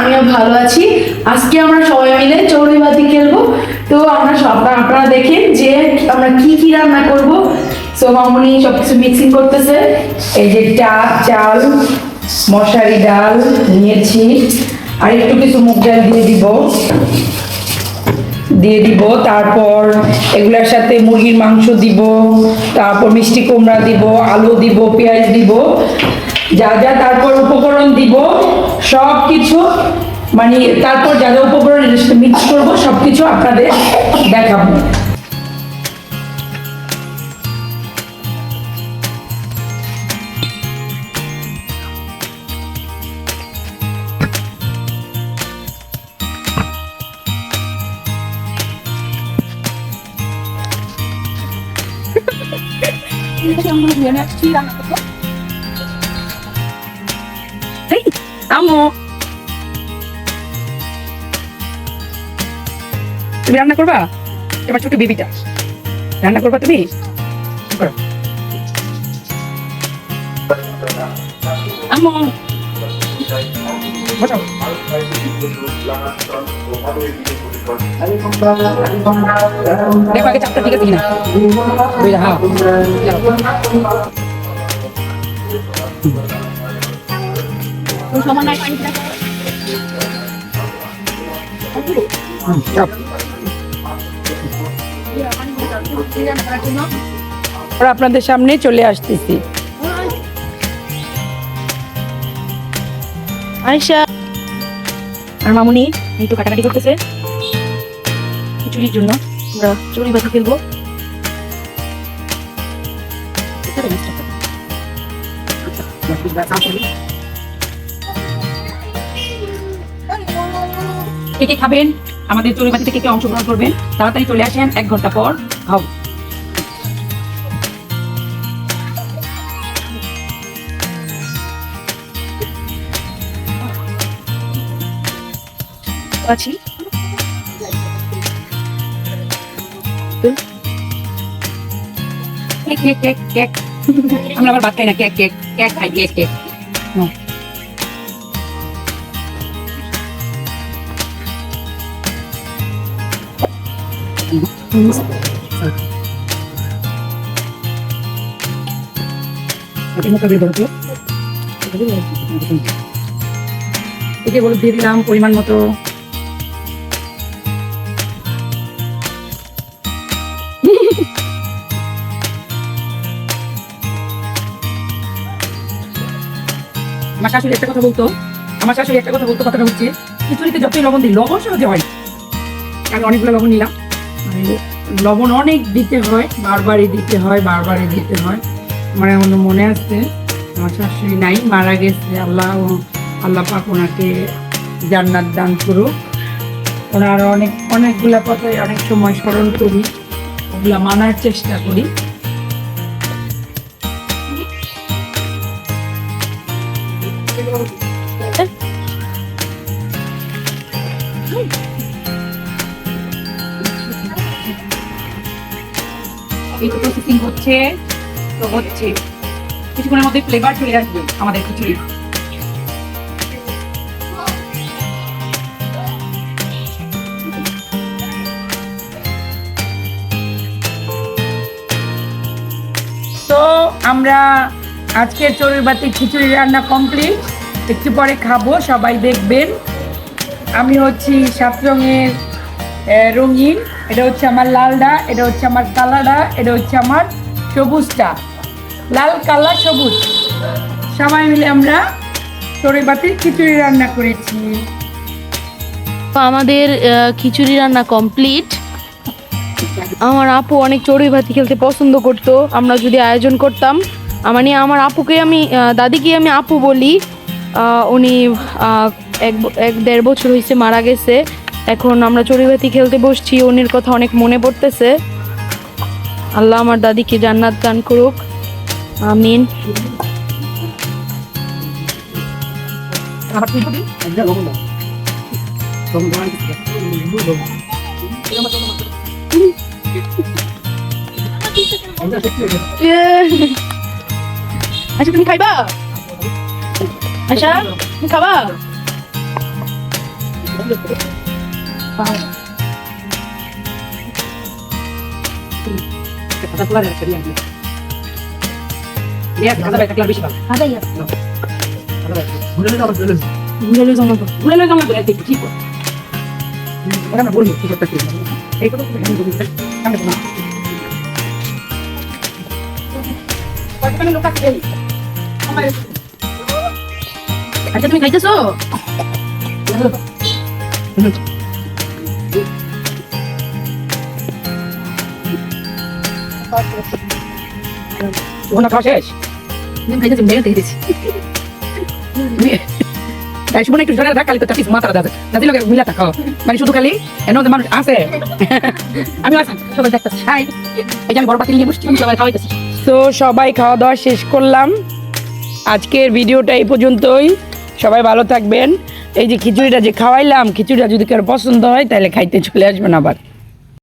আমিও ভালো আছি। আজকে আমরা সবাই মিলে চৌড়ি বাতি খেলব। তো আমরা সব আপনারা দেখেন যে আমরা কি কি রান্না করব। সো মামুনি সবকিছু মিক্সিং করতেছে। এই যে চা চাল, মশারি ডাল, নিয়েছি। আর একটু কিছু মুগ ডাল দিয়ে দিব। দিয়ে দিব। তারপর এগুলোর সাথে মুরগির মাংস দিব। তারপর মিষ্টি কুমড়া দিব, আলু দিব, পেঁয়াজ দিব। যা যা তারপর উপকরণ দিব। সব কিছু মানে তারপর যা যা উপকরণ মিক্স করব সব কিছু আপনাদের দেখাবো। এই, আম্মু। তুমি রান্না করবা? এবার ছোট বেবিটা। রান্না করবা তুমি? করো। বসাও। দেখো, আগে চাপটা ঠিক আছে কিনা? হ্যাঁ। আপনাদের সামনে চলে আসতেছি। আয়শা, আর মামুনি একটু কাটাকাটি করতেছে। খিচুড়ির জন্য আমরা চুরি বাতি খেলব। কে কে খাবেন? আমাদের চড়ুইবাতি থেকে কে অংশগ্রহণ করবেন? তাড়াতাড়ি চলে আসেন এক ঘণ্টা পর। খাও। আছি। Cake cake cake cake. আমরা আবার ভাত খাই না। কেক কেক কেক খাই কেক কেক। হুম। দিয়ে দিলাম পরিমাণ মতো। আমার শাশুড়ি একটা কথা বলতো, আমার শাশুড়ি একটা কথা বলতো, কথাটা হচ্ছে, খিচুড়িতে যতই লবণ দিই, লবণ সহজে হয় আমি অনেকগুলো লবণ নিলাম। লবণ অনেক দিতে হয়, বারবারই দিতে হয়, বারবারই দিতে হয়। আমার এখন মনে আছে, আমার শাশুড়ি নাই, মারা গেছে, আল্লাহ আল্লাহ পাক ওনাকে জান্নাত দান করুক। ওনার অনেক, অনেকগুলা কথাই অনেক সময় স্মরণ করি, ওগুলা মানার চেষ্টা করি। এই তো প্রসেসিং হচ্ছে। তো হচ্ছে, কিছুক্ষণের মধ্যে ফ্লেভার চলে আসবে আমাদের খিচুড়ি। আমরা আজকের চড়ুই বাতি খিচুড়ি রান্না কমপ্লিট একটু পরে খাব, সবাই দেখবেন। আমি হচ্ছি সাত রঙের রঙিন। এটা হচ্ছে আমার লালডা, এটা হচ্ছে আমার কালাডা, এটা হচ্ছে আমার সবুজটা। লাল, কালা, সবুজ। সবাই মিলে আমরা চড়ুই বাতির খিচুড়ি রান্না করেছি। আমাদের খিচুড়ি রান্না কমপ্লিট। আমার আপু অনেক চড়ুই ভাতি খেলতে পছন্দ করতো, আমরা যদি আয়োজন করতাম। মানে আমার আপুকে আমি দাদিকে আমি আপু বলি। উনি এক এক দেড় বছর হয়েছে মারা গেছে। এখন আমরা চড়ুই ভাতি খেলতে বসছি উনির কথা অনেক মনে পড়তেছে। আল্লাহ আমার দাদিকে জান্নাত দান করুক। আমিন। আচ্ছা তুমি খাইবা? আচ্ছা তুমি খাবা কথা বলার একটা দিয়ে আনবে। দিয়ে কথা বলতে বেশি ভালো আদাই আছে ভুলে লই জমা তো ভুলে লই জমা তো একটু ঠিক করে ওরা না বলব কি করতে কি এই কথা তো আমি বলি আমি কতখানি লোক আছে আচ্ছা তুমি খাইতেছো ওনা খাওয়া শেষ? তুমি খাইতেছো মেরে তাই শুনে একটু জোরে ধাক্কা তো চাপিস মাথা দাদা দাদি লোকে মিলা থাকো মানে শুধু খালি মানুষ আছে। আমি আসি সবাই দেখতেছি। হাই। এই যে আমি বড় পাতিল নিয়ে বসছি সবাই খাওয়াইতেছি। তো সবাই খাওয়া দাওয়া শেষ করলাম। আজকের ভিডিওটা এই পর্যন্তই। সবাই ভালো থাকবেন। এই যে খিচুড়িটা যে খাওয়াইলাম, খিচুড়িটা যদি কারও পছন্দ হয়, তাহলে খাইতে চলে আসবেন আবার।